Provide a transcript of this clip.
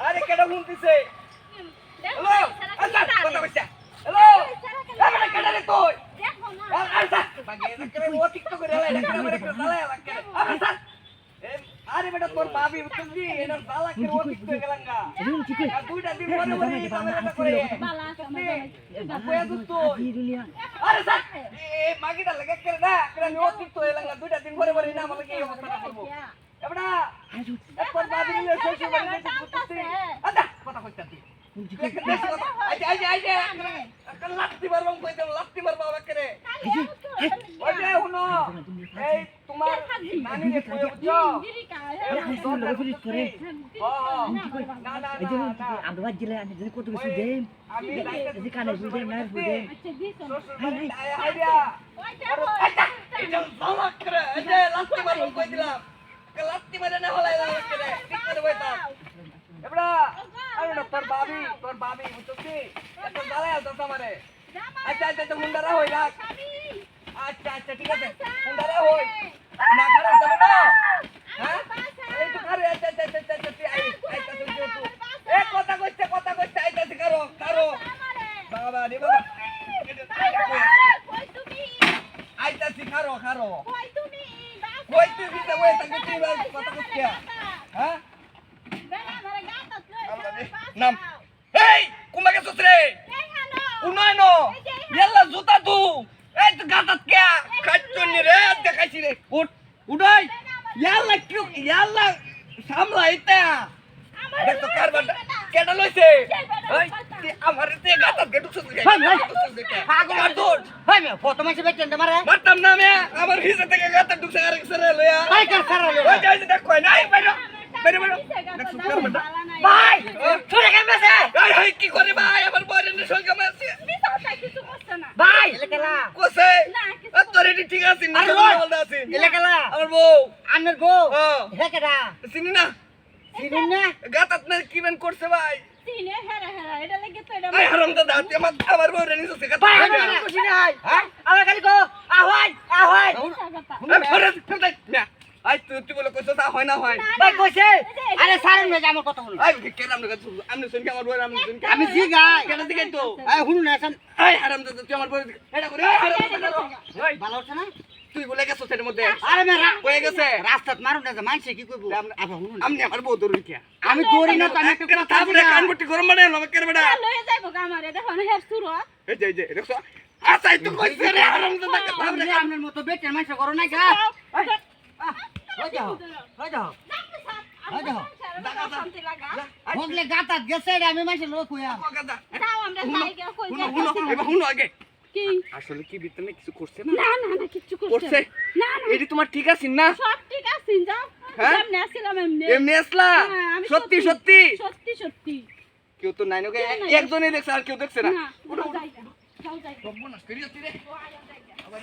আরে কেডা ফোন দিছে হ্যালো আচ্ছা কথা কইছা হ্যালো আরে কেডা রে তুই? আচ্ছা। বাগে করে ও টিকটক করে লাই করে করে করে দালাই লাগে আচ্ছা। আরে বেটা, তোর ভাবি বুঝছি এর দালা করে ও টিকটক গেলাঙ্গা আর দুইটা দিন পরে পরে ক্যামেরাটা করে। কইয়া দুতো আরে, স্যার! এ মাগিটা লাগে করে না? করে আমি ও টিকটক গেলাঙ্গা দুইটা দিন পরে পরে না আমাকে কি অবস্থা করব। এবড়া তোর নিয়ে শ্বশুর বাড়ি যেতে বুঝছি আচ্ছা কথা কইতা তুই আইজে আইজে আইজে লাত্তি মারবাম কইতে লাত্তি মারবা করে ওই যে শুনো এই তোমার নানি রে কই বুঝছ ও না না না আমরা আমি যদি কত কিছু যদি কানে বুঝে না বুঝে শ্বশুর বাড়ি আয় আইডিয়া আচ্ছা এটা করে এই যে লাত্তি কই দিলাম লাত্তি মারে না হলাই করে ঠিক করে বইতা এবড়া আরে না তোর ভাবি তোর ভাবি বুঝছি এত দাঁড়ায় তো তোমারে আচ্ছা আচ্ছা তো মুন্ডারা হই রাখ। আচ্ছা আচ্ছা ঠিক আছে। মুন্ডারা হই। না করে তবে না। হ্যাঁ? এই তো করে আচ্ছা আচ্ছা আচ্ছা আচ্ছা তুই আই আই তো তুই তুই এ কথা কইতে কথা কইতে আইতা তুই কারও কারও। বাবা রে বাবা আইতা তুই কারও কারও। তুই ওই তাকে তুই কথা কইতে হ্যাঁ নাম এই কুমা গেছস রে উনয়ন ইয়াল্লা জুতা তু এই তো গাতাত কে খাচ্ছনি রে দেখাইছি রে উঠ উঠাই ইয়াল্লা কিউ ইয়াল্লা সামলা ইতা দেখ তো কারবার কেডা লইছে আমার তে গাতাত কে ঢুকছস কে পাগল দৌড় ভাই মে ফটো মাইছে বেটেন মারে? মারতাম না মে আমার হিসে থেকে গাতাত ঢুকছে আর ভাই কার সারা ওই যাই দেখ নাই বাইরে বাইরে বাইরে দেখ সুকার বেটা ভাই ছুড়ে কেন কি করে ভাই? আমার সঙ্গে ভাই এলাকালা। কোসে তোর এটি ঠিক আছে না! বলদা আছে। এলাকালা। আমার বউ। আমনের বউ। ও। হেকেডা চিনি না? চিনেন না? গাতাত না কি করছে ভাই? আই হারাম দাদা তুই আমার আমার বউ রেনি সে ভাই আমি খুশি নাই। হ্যাঁ? আমার খালি কো আহ্বাই আহ্বাই। আই তুই তুই বলে কইছ তা হয় না হয়? ভাই কইছে? আরে সারেন মে আমার কথা শুনুন। আই আমনে শুনকে আমার বউ আমনে শুনকে আমি জি গাই কেন দিকে তো? শুনুন না আই হারাম দাদা তুই আমার এটা করে ভালো হচ্ছে না? তুই বলে গেছ সেটার মধ্যে? আরে মে কয়ে গেছে। রাস্তাত মারুন না মানছে কি কইবো? আপা শুনুন। আমনে আমার বউ দৌড়ি কে? আমি দৌড়ি না তো আমি একটা কথা তারপরে কান বটি গরম মানে আমাকে কেন বেটা? এই যে এই যে দেখছ? আচ্ছা তুই কইছ রে হারাম দাদা কথা আপনি আপনার মতো বেটের মানুষ করো না গা। যাও। যাও হগলে গাতাত গেছে রে আমি মাসে লোক হইয়া। শুনো আগে। আসলে কি বিতনে কিছু করছে না? না না না কিছু করছে না। না এডি তোমার ঠিক আছে না? সব ঠিক আছে যাও। হ্যাঁ? আসলাম এমনি। এমনি আসলা? হ্যাঁ, সত্যি সত্যি সত্যি? সত্যি কেউ তো নাই নাকি একজনই দেখছে আর কেউ দেখছে না। উঠো, যাও। যাই যাও যাই সর্বনাশ করিয়াছি রে। আবার।